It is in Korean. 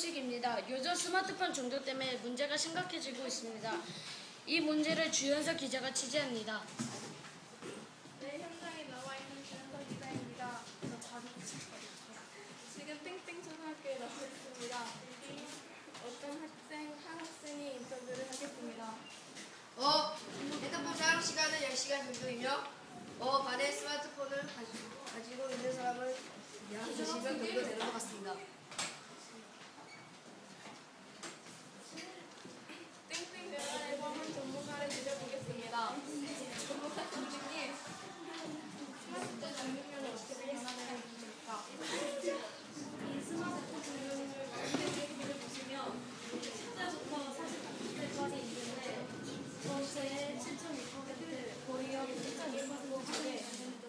소식입니다. 요즘 스마트폰 중독 때문에 문제가 심각해지고 있습니다. 이 문제를 주연석 기자가 취재합니다. 네, 현장에 나와 있는 주연석 기자입니다. 저 바로 지금 땡땡 초등학교에 나와 있습니다. 어떤 학생, 한 학생이 인터뷰를 하겠습니다. 어, 핸드폰 사용 시간은 10시간 정도이며 어, 반에 스마트폰을 가지고 있는 사람은 2시간 정도 되는 것 같습니다. 제 7.2%, 고위험이 7.2%인데